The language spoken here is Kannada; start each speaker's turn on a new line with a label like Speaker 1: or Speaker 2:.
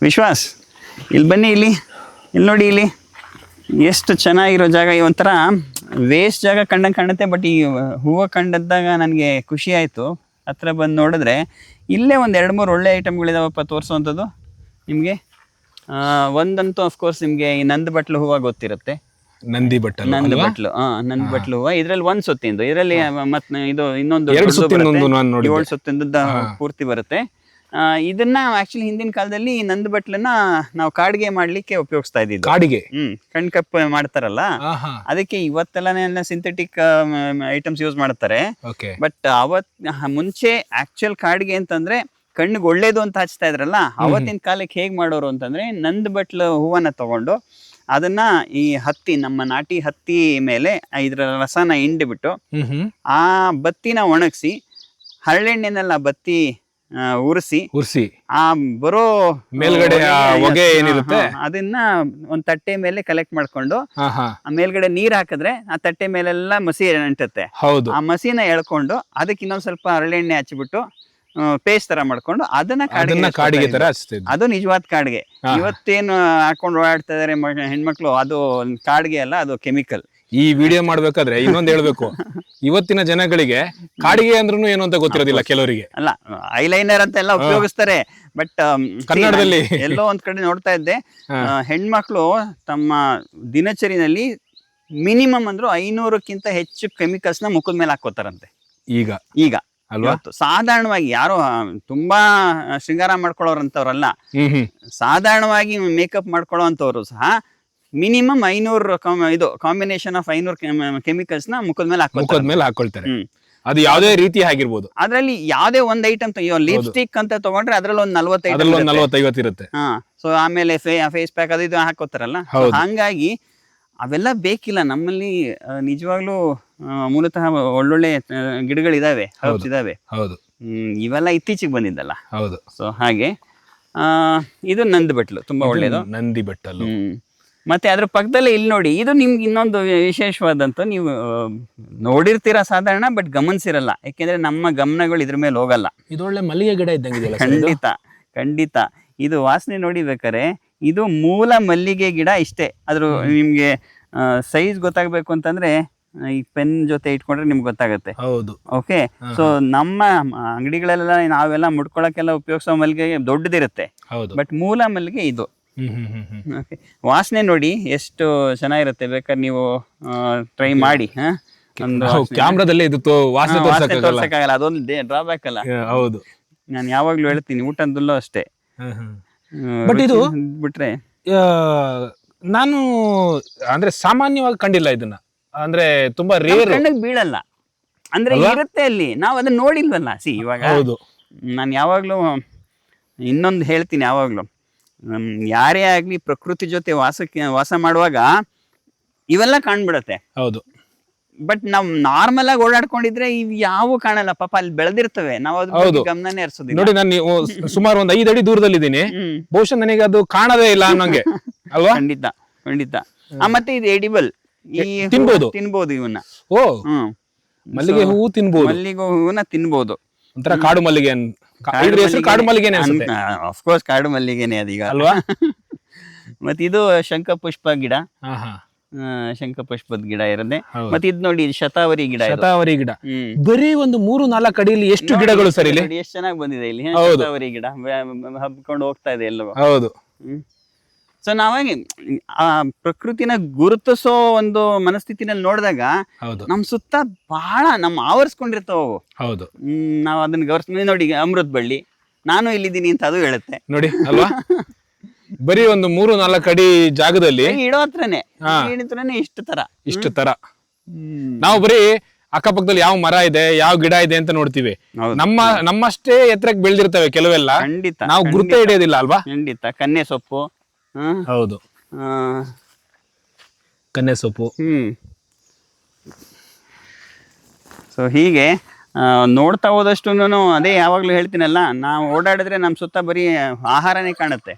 Speaker 1: ವಿಶ್ವಾಸ್ ಇಲ್ಲಿ ಬನ್ನಿ ಇಲ್ಲಿ ಇಲ್ಲಿ ನೋಡಿ ಇಲ್ಲಿ. ಎಷ್ಟು ಚೆನ್ನಾಗಿರೋ ಜಾಗ ಈ ಒಂಥರ ವೇಸ್ಟ್ ಜಾಗ ಕಂಡಂಗೆ ಕಾಣುತ್ತೆ ಬಟ್ ಈ ಹೂವು ಕಂಡದ್ದಾಗ ನನಗೆ ಖುಷಿ ಆಯಿತು. ಹತ್ರ ಬಂದು ನೋಡಿದ್ರೆ ಇಲ್ಲೇ ಒಂದು ಎರಡು ಮೂರು ಒಳ್ಳೆ ಐಟಮ್ಗಳಿದಾವಪ್ಪ ತೋರಿಸುವಂಥದ್ದು ನಿಮಗೆ? ಒಂದಂತೂ ಅಫ್ಕೋರ್ಸ್ ನಿಮಗೆ ಈ ನಂದ್ ಬಟ್ಲು ಹೂವು ಗೊತ್ತಿರುತ್ತೆ.
Speaker 2: ನಂದಿ ಬಟ್ಲು
Speaker 1: ನಂದ್ ಬಟ್ಲು ಹಾ ನಂದ್ ಬಟ್ಲು ಹೂವು. ಇದ್ರಲ್ಲಿ ಒಂದ್ ಸುತ್ತಿಂದು. ಇದರಲ್ಲಿ ಮತ್ತೆ ಇದು ಇನ್ನೊಂದು. ಏಳು ಸುತ್ತಿಂದ ಪೂರ್ತಿ ಬರುತ್ತೆ. ಇದನ್ನ ಆಕ್ಚುಲಿ ಹಿಂದಿನ ಕಾಲದಲ್ಲಿ ನಂದು ಬಟ್ಲನ್ನ ನಾವು ಕಾಡ್ಗೆ ಮಾಡ್ಲಿಕ್ಕೆ ಉಪಯೋಗಿಸ್ತಾ ಇದ್ದಿದ್ದು.
Speaker 2: ಕಾಡಿಗೆ?
Speaker 1: ಹ್ಮ್ ಕಣ್ಕಪ್ಪ ಮಾಡ್ತಾರಲ್ಲ?
Speaker 2: ಆಹಾ.
Speaker 1: ಅದಕ್ಕೆ ಇವತ್ತೆಲ್ಲ ಸಿಂಥೆಟಿಕ್ ಐಟಮ್ಸ್ ಯೂಸ್ ಮಾಡ್ತಾರೆ. ಬಟ್ ಅವತ್ ಮುಂಚೆ ಆಕ್ಚುಯಲ್ ಕಾಡ್ಗೆ ಅಂತಂದ್ರೆ ಕಣ್ಣಿಗೆ ಒಳ್ಳೇದು ಅಂತ ಹಚ್ತಾ ಇದ್ರಲ್ಲ ಅವತ್ತಿನ ಕಾಲಕ್ಕೆ ಹೇಗ್ ಮಾಡೋರು ಅಂತಂದ್ರೆ ನಂದ್ ಬಟ್ಲ ಹೂವನ್ನ ತಗೊಂಡು ಅದನ್ನ ಈ ಹತ್ತಿ ನಮ್ಮ ನಾಟಿ ಹತ್ತಿ ಮೇಲೆ ಇದ್ರ ರಸನ ಹಿಂಡಿಬಿಟ್ಟು ಆ ಬತ್ತಿನ ಒಣಗಿಸಿ ಹರಳೆಣ್ಣೆನೆಲ್ಲ ಬತ್ತಿ ಉರಿಸಿ.
Speaker 2: ಉರ್ಸಿ.
Speaker 1: ಆ ಬರೋ
Speaker 2: ಮೇಲ್ಗಡೆ ಆ
Speaker 1: ಹೊಗೆ-
Speaker 2: ಹೊಗೆ ಏನಿರುತ್ತೆ?
Speaker 1: ಅದನ್ನ ಒಂದ್ ತಟ್ಟೆ ಮೇಲೆ ಕಲೆಕ್ಟ್ ಮಾಡ್ಕೊಂಡು ಆ ಮೇಲ್ಗಡೆ ನೀರ್ ಹಾಕಿದ್ರೆ ಆ ತಟ್ಟೆ ಮೇಲೆಲ್ಲ ಮಸಿ ಅಂಟುತ್ತೆ
Speaker 2: ಹೌದು.
Speaker 1: ಆ ಮಸಿನ ಎಳ್ಕೊಂಡು ಅದಕ್ಕೆ ಇನ್ನೊಂದ್ ಸ್ವಲ್ಪ ಹರಳೆಣ್ಣೆ ಹಚ್ಚಿಬಿಟ್ಟು ಪೇಸ್ಟ್ ತರ ಮಾಡ್ಕೊಂಡು ಅದನ್ನ ಕಾಡಿಗೆ
Speaker 2: ಕಾಡಿಗೆ ತರ
Speaker 1: ಅದು ನಿಜವಾದ ಕಾಡಿಗೆ. ಇವತ್ತೇನು ಹಾಕೊಂಡು ಓಡಾಡ್ತಾ ಇದಾರೆ ಹೆಣ್ಮಕ್ಳು ಅದು ಕಾಡಿಗೆ ಅಲ್ಲ ಅದು ಕೆಮಿಕಲ್
Speaker 2: ಈ ವಿಡಿಯೋ ಮಾಡ್ಬೇಕಾದ್ರೆ ಇನ್ನೊಂದು ಹೇಳ್ಬೇಕು. ಇವತ್ತಿನ ಜನಗಳಿಗೆ ಕಾಡಿಗೆ ಅಂದ್ರೂ ಏನು ಅಂತ ಗೊತ್ತಿರೋದಿಲ್ಲ ಕೆಲವರಿಗೆ.
Speaker 1: ಅಲ್ಲ ಐಲೈನರ್ ಅಂತ ಎಲ್ಲ ಉಪಯೋಗಿಸ್ತಾರೆ. ಬಟ್
Speaker 2: ಕನ್ನಡದಲ್ಲಿ.
Speaker 1: ಎಲ್ಲೋ ಒಂದ್ ಕಡೆ ನೋಡ್ತಾ ಇದ್ದೆ. ಹೆಣ್ಮಕ್ಳು ತಮ್ಮ ದಿನಚರಿನಲ್ಲಿ ಮಿನಿಮಮ್ ಅಂದ್ರು ಐನೂರಕ್ಕಿಂತ ಹೆಚ್ಚು ಕೆಮಿಕಲ್ಸ್ನ ಮುಖದ ಮೇಲೆ ಹಾಕೋತಾರಂತೆ
Speaker 2: ಈಗ.
Speaker 1: ಈಗ.
Speaker 2: ಅಲ್ವಾ?
Speaker 1: ಸಾಧಾರಣವಾಗಿ ಯಾರು ತುಂಬಾ ಶೃಂಗಾರ ಮಾಡ್ಕೊಳ್ಳೋರಂತವ್ರಲ್ಲ ಸಾಧಾರಣವಾಗಿ ಮೇಕಪ್ ಮಾಡ್ಕೊಳ್ಳೋವಂಥವ್ರು ಸಹ ಮಿನಿಮಮ್ ಐನೂರು ಇದು ಕಾಂಬಿನೇಷನ್ ಆಫ್ ಐನೂರು ಕೆಮಿಕಲ್ಸ್ನ ಮುಖದ ಮೇಲೆ
Speaker 2: ಮುಖದ ಮೇಲೆ ಹಾಕೊಳ್ತಾರೆ. ಅದು ಯಾವುದೇ ರೀತಿ ಆಗಿರ್ಬೋದು.
Speaker 1: ಅದ್ರಲ್ಲಿ ಯಾವ್ದೇ ಒಂದ್ ಐಟಮ್ ಲಿಪ್ಸ್ಟಿಕ್ ಅಂತ ತಗೊಂಡ್ರೆ ಅದ್ರಲ್ಲಿ ಒಂದ್ ನಲ್ವತ್ತೈದು
Speaker 2: ನಲ್ವತ್ತೈವತ್ತು ಇರುತ್ತೆ.
Speaker 1: ಹಾ. ಸೊ ಆಮೇಲೆ ಫೇಸ್ ಪ್ಯಾಕ್ ಅದು ಇದು ಹಾಕೋತಾರಲ್ಲ?
Speaker 2: ಹೌದು.
Speaker 1: ಹಂಗಾಗಿ ಅವೆಲ್ಲ ಬೇಕಿಲ್ಲ. ನಮ್ಮಲ್ಲಿ ನಿಜವಾಗ್ಲೂ ಮೂಲತಃ ಒಳ್ಳೊಳ್ಳೆ ಗಿಡಗಳು ಗಿಡಗಳಿದಾವೆ ಹರ್ಬ್ಸ್ ಇದಾವೆ.
Speaker 2: ಹೌದು.
Speaker 1: ಹ್ಮ್, ಇವೆಲ್ಲ ಇತ್ತೀಚೆಗೆ ಬಂದಿದ್ದಲ್ಲ?
Speaker 2: ಹೌದು.
Speaker 1: ಸೊ ಹಾಗೆ ಆ, ಇದು ನಂದಿ ಬಟ್ಲು ತುಂಬಾ ಒಳ್ಳೇದು.
Speaker 2: ನಂದಿ ಬೆಟ್ಟಲು.
Speaker 1: ಹ್ಮ್. ಮತ್ತೆ ಅದ್ರ ಪಕ್ಕದಲ್ಲೇ ಇಲ್ಲಿ ನೋಡಿ ಇದು ನಿಮ್ಗೆ ಇನ್ನೊಂದು ವಿಶೇಷವಾದಂತ ನೀವು ನೋಡಿರ್ತೀರ ಸಾಧಾರಣ ಬಟ್ ಗಮನಿಸಿರಲ್ಲ. ಯಾಕೆಂದ್ರೆ ನಮ್ಮ ಗಮನಗಳು ಇದ್ರ ಮೇಲೆ ಹೋಗಲ್ಲ.
Speaker 2: ಇದೊಳ್ಳೆ ಮಲ್ಲಿಗೆ ಗಿಡ ಇದ್ದಂಗೆ?
Speaker 1: ಖಂಡಿತ ಖಂಡಿತ. ಇದು ವಾಸನೆ ನೋಡಿ ಬೇಕಾರೆ ಇದು ಮೂಲ ಮಲ್ಲಿಗೆ ಗಿಡ ಇಷ್ಟೇ. ಅದ್ರ ನಿಮ್ಗೆ ಸೈಜ್ ಗೊತ್ತಾಗ್ಬೇಕು ಅಂತಂದ್ರೆ ಈ ಪೆನ್ ಜೊತೆ ಇಟ್ಕೊಂಡ್ರೆ ನಿಮ್ಗೆ ಗೊತ್ತಾಗುತ್ತೆ.
Speaker 2: ಹೌದು.
Speaker 1: ಓಕೆ ಸೊ ನಮ್ಮ ಅಂಗಡಿಗಳೆಲ್ಲ ನಾವೆಲ್ಲ ಮುಡ್ಕೊಳಕ್ಕೆಲ್ಲ ಉಪಯೋಗಿಸೋ ಮಲ್ಲಿಗೆ ದೊಡ್ಡದಿರುತ್ತೆ.
Speaker 2: ಹೌದು.
Speaker 1: ಬಟ್ ಮೂಲ ಮಲ್ಲಿಗೆ ಇದು.
Speaker 2: ಹ್ಮ್ ಹ್ಮ್ ಹ್ಮ್ ಹ್ಮ್.
Speaker 1: ವಾಸನೆ ನೋಡಿ ಎಷ್ಟು ಚೆನ್ನಾಗಿರುತ್ತೆ. ಬೇಕಾದ್ರೆ ನೀವು ಟ್ರೈ ಮಾಡಿ ಹಾ?
Speaker 2: ಕ್ಯಾಮ್ರಾದಲ್ಲೇ ಇದು ವಾಸನೆ ತೋರ್ಸಕ್ಕಾಗಲ್ಲ.
Speaker 1: ಅದೊಂದು ಡ್ರಾಬ್ಯಾಕ್ ಅಲ್ಲ.
Speaker 2: ಹೌದು.
Speaker 1: ನಾನು ಯಾವಾಗ್ಲೂ ಹೇಳ್ತೀನಿ ಊಟದಲ್ಲೂ ಅಷ್ಟೇ.
Speaker 2: ಹ್ಮ್, ಇದು-
Speaker 1: ಬಿಟ್ರೆ.
Speaker 2: ನಾನು ಅಂದ್ರೆ ಸಾಮಾನ್ಯವಾಗಿ ಕಂಡಿಲ್ಲ ಇದನ್ನ. ಅಂದ್ರೆ ತುಂಬಾ ರೇರ್
Speaker 1: ಕಣ್ಣಿಗೆ ಬೀಳಲ್ಲ. ಅಂದ್ರೆ ಇರುತ್ತೆ ಅಲ್ಲಿ. ನಾವು ಅದನ್ನ ನೋಡಿಲ್ವಲ್ಲ ಸಿ ಇವಾಗ.
Speaker 2: ಹೌದು.
Speaker 1: ನಾನು ಯಾವಾಗ್ಲೂ ಇನ್ನೊಂದು ಹೇಳ್ತೀನಿ ಯಾವಾಗ್ಲೂ. ಯಾರೇ ಆಗ್ಲಿ ಪ್ರಕೃತಿ ಜೊತೆ ವಾಸಕ್ಕೆ ವಾಸ ಮಾಡುವಾಗ ಇವೆಲ್ಲ ಕಾಣ್ಬಿಡತ್ತೆ.
Speaker 2: ಹೌದು.
Speaker 1: ಬಟ್ ನಾವ್ ನಾರ್ಮಲ್ ಆಗಿ ಓಡಾಡ್ಕೊಂಡಿದ್ರೆ ಇವ್ ಯಾವ ಕಾಣಲ್ಲ. ಪಾಪ ಅಲ್ಲಿ ಬೆಳೆದಿರ್ತವೆ. ನಾವು ಅದ್ರ ಗಮನನೇ ಹರಿಸೋದಿಲ್ಲ.
Speaker 2: ನೋಡಿ ನಾನು ನೀವು ಸುಮಾರು ಒಂದ್ ಐದು ಅಡಿ ದೂರದಲ್ಲಿ
Speaker 1: ಇದ್ದೀನಿ
Speaker 2: ಬಹುಶಃ ನನಗೆ ಅದು ಕಾಣದೇ ಇಲ್ಲ ಅನ್ನಂಗೆ. ಅಲ್ವಾ?
Speaker 1: ಖಂಡಿತ ಖಂಡಿತ. ಆ, ಮತ್ತೆ ಇದು ಎಡಿಬಲ್ ಈ ತಿನ್ಬಹುದು
Speaker 2: ತಿನ್ಬೋದು.
Speaker 1: ತಿನ್ಬೋದು ಇವನ್ನ.
Speaker 2: ಓ.
Speaker 1: ಹ್ಮ್.
Speaker 2: ಮಲ್ಲಿಗೆ ಹೂವು ತಿನ್ಬೋದು.
Speaker 1: ಮಲ್ಲಿಗೆ ಹೂವನ್ನ ತಿನ್ಬೋದು.
Speaker 2: ಒಂಥರ ಕಾಡು ಮಲ್ಲಿಗೆ ಇದ್ರ ಹೆಸರು ಕಾಡು ಮಲ್ಲಿಗೆನೆ ಅನ್ಸುತ್ತೆ.
Speaker 1: ಅಫ್ಕೋರ್ಸ್ ಕಾಡು ಮಲ್ಲಿಗೆನೆ ಅದೀಗ
Speaker 2: ಅಲ್ವಾ?
Speaker 1: ಮತ್ತೆ ಇದು ಶಂಖಪುಷ್ಪ ಗಿಡ.
Speaker 2: ಹಾ ಹಾ.
Speaker 1: ಆ, ಶಂಖಪುಷ್ಪದ ಗಿಡ ಇರದೆ
Speaker 2: ಹೌದು.
Speaker 1: ಮತ್ತೆ ಇದು ನೋಡಿ ಇದು ಶತಾವರಿ ಗಿಡ ಇದು.
Speaker 2: ಶತಾವರಿ ಗಿಡ.
Speaker 1: ಹ್ಮ್.
Speaker 2: ಬರೀ ಒಂದು ಮೂರು ನಾಲ್ಕು ಅಡಿಯಲ್ಲಿ ಎಷ್ಟು ಗಿಡಗಳು ಸರಿ ಇಲ್ಲಿ?
Speaker 1: ನೋಡಿ ಎಷ್ಟು ಚೆನ್ನಾಗಿ ಬಂದಿದೆ ಇಲ್ಲಿ.
Speaker 2: ಹೌದು.
Speaker 1: ಶತಾವರಿ ಗಿಡ. ಹಬ್ಕೊಂಡು ಹೋಗ್ತಾ ಇದೆ ಎಲ್ಲವೂ
Speaker 2: ಹೌದು.
Speaker 1: ಸೊ ನಾವಾಗಿ ಆ ಪ್ರಕೃತಿನ ಗುರುತಿಸೋ ಒಂದು ಮನಸ್ಥಿತಿನಲ್ಲಿ ನೋಡಿದಾಗ
Speaker 2: ಹೌದು.
Speaker 1: ನಮ್ ಸುತ್ತ ಬಹಳ ನಮ್ ಆವರಿಸ್ಕೊಂಡಿರ್ತಾವ ಅವು.
Speaker 2: ಹೌದು.
Speaker 1: ಹ್ಮ್ ನಾವ್ ಅದನ್ನ ಗೌರವ ನೋಡಿ ಅಮೃತ್ ಬಳ್ಳಿ. ನಾನು ಇಲ್ಲಿದ್ದೀನಿ ಅಂತ ಅದು ಹೇಳುತ್ತೆ.
Speaker 2: ನೋಡಿ ಅಲ್ವಾ? ಬರೀ ಒಂದು ಮೂರು ನಾಲ್ಕು ಅಡಿ ಜಾಗದಲ್ಲಿ
Speaker 1: ಈ ಇಡೋ ಹತ್ರನೇ.
Speaker 2: ಹಾ.
Speaker 1: ಈ ಹತ್ರನೇ ಇಷ್ಟು ತರ.
Speaker 2: ಇಷ್ಟು ತರ. ನಾವು ಬರೀ ಅಕ್ಕಪಕ್ಕದಲ್ಲಿ ಯಾವ ಮರ ಇದೆ ಯಾವ ಗಿಡ ಇದೆ ಅಂತ ನೋಡ್ತೀವಿ.
Speaker 1: ಹೌದು.
Speaker 2: ನಮ್ಮ ನಮ್ಮಷ್ಟೇ ಎತ್ತರಕ್ಕೆ ಬೆಳೆದಿರ್ತವೆ ಕೆಲವೆಲ್ಲ.
Speaker 1: ಖಂಡಿತ
Speaker 2: ನಾವು ಗುರುತೇ ಹಿಡಿಯೋದಿಲ್ಲ ಅಲ್ವಾ?
Speaker 1: ಖಂಡಿತ. ಕನ್ನೆ ಸೊಪ್ಪು.
Speaker 2: ಹೌದು. ಕನ್ನೆ ಸೊಪ್ಪು.
Speaker 1: ಹ್ಮ್. ಸೊ ಹೀಗೆ ಆ, ನೋಡ್ತಾ ಹೋದಷ್ಟು ಅದೇ ಯಾವಾಗ್ಲೂ ಹೇಳ್ತೀನಲ್ಲ ನಾವು ಓಡಾಡಿದ್ರೆ ನಮ್ಮ ಸುತ್ತ ಬರೀ ಆಹಾರನೇ ಕಾಣುತ್ತೆ.